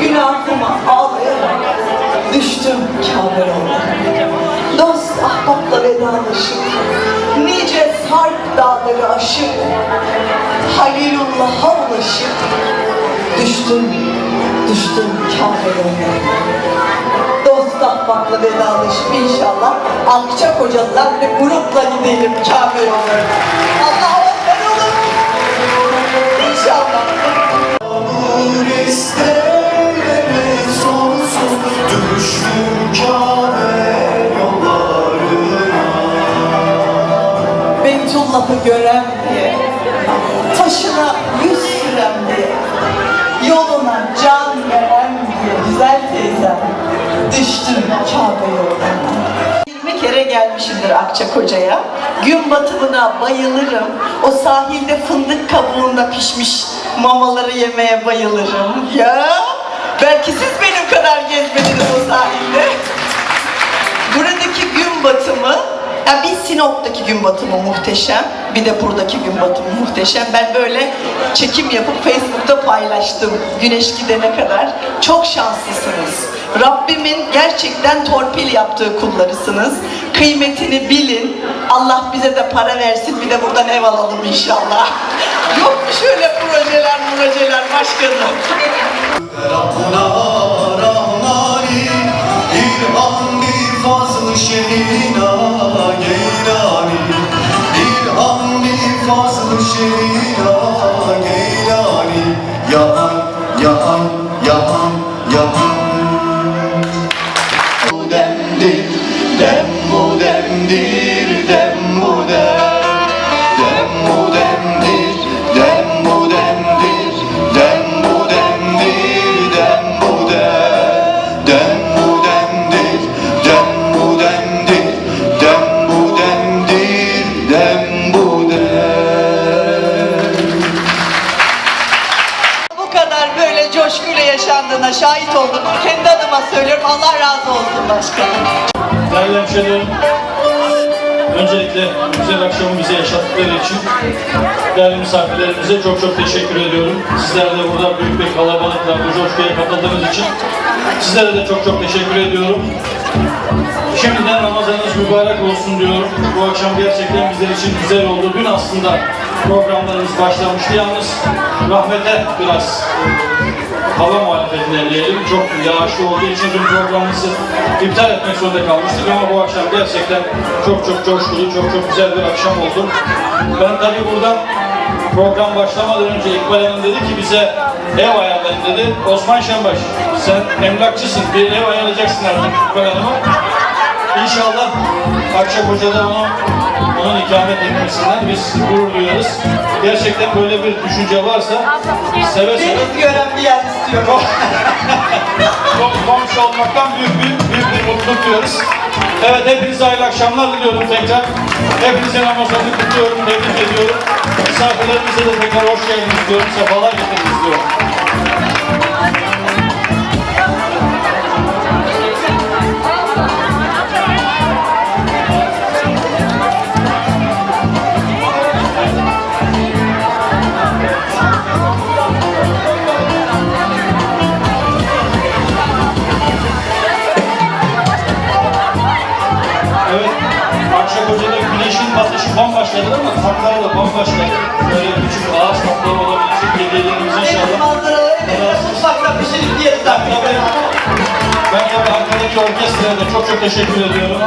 Günahıma ağlayarak düştüm kâber oldu. Dost ahbapla vedalaşıp nice sarp dağları aşıp Halilullah'a ulaşıp düştüm, düştüm kâber oldu. Dost ahbapla vedalaşıp inşallah Akçakocalılar ve grupla gidelim kâber olur. Beytullah'ı gören diye, taşına yüz süren diye, yoluna can veren diye güzel teyzem, düştüm Kabe yoluna. 20 kere gelmişimdir Akçakoca'ya. Gün batımına bayılırım. O sahilde fındık kabuğunda pişmiş mamaları yemeye bayılırım. Ya belki siz benim kadar gezmediniz o sahilde. Sinop'taki gün batımı muhteşem, bir de buradaki gün batımı muhteşem. Ben böyle çekim yapıp Facebook'ta paylaştım güneş gidene kadar. Çok şanslısınız. Rabbimin gerçekten torpil yaptığı kullarısınız. Kıymetini bilin. Allah bize de para versin, bir de buradan ev alalım inşallah. Yok mu şöyle projeler, projeler başkanım? Rabbuna şerina Geylani İlham bir fazl-ı şerina Geylani Yahan, yahan, yahan, yahan dem bu şahit oldum. Kendi adıma söylüyorum. Allah razı olsun başkanım. Değerli hemşehrilerim, öncelikle güzel akşamı bize yaşattıkları için değerli misafirlerimize çok çok teşekkür ediyorum. Sizler de burada büyük bir kalabalıkla bu coşkuya katıldığınız için sizlere de çok çok teşekkür ediyorum. Şimdiden Ramazanınız mübarek olsun diyorum. Bu akşam gerçekten bizler için güzel oldu. Dün aslında programlarımız başlamıştı. Yalnız rahmete biraz hava muhalefetine diyelim. Çok yağışlı olduğu için dün programımızı iptal etmek zorunda kalmıştık ama bu akşam gerçekten çok çok coşkulu, çok çok güzel bir akşam oldu. Ben tabii buradan program başlamadan önce İkbal Hanım dedi ki bize ev ayarlayın dedi. Osman Şenbaş sen emlakçısın bir ev ayarlayacaksın artık İkbal Hanım'a. İnşallah Akçakoca'da onu, onun ikamet etmesinden biz gurur duyarız. Gerçekten böyle bir düşünce varsa seve seve Deniz gören bir yer istiyorum. kom- komşu olmaktan büyük bir, büyük bir mutluluk duyuyoruz. Evet hepinize hayırlı akşamlar diliyorum tekrar. Hepinize Ramazan'ı kutluyorum, tebrik ediyorum. Misafirlerimize de tekrar hoş geldiniz diyorum, sefalar getirdiniz diyorum. Güneşin batışı bambaşkadır ama tatları da bambaşka. Böyle küçük ağaç tatları olabilecek hediyelerimiz inşallah. manzaralı evet. Mutfakta pişirip yeriz Ben artık. ben tabii arkadaki orkestraya da çok çok teşekkür ediyorum.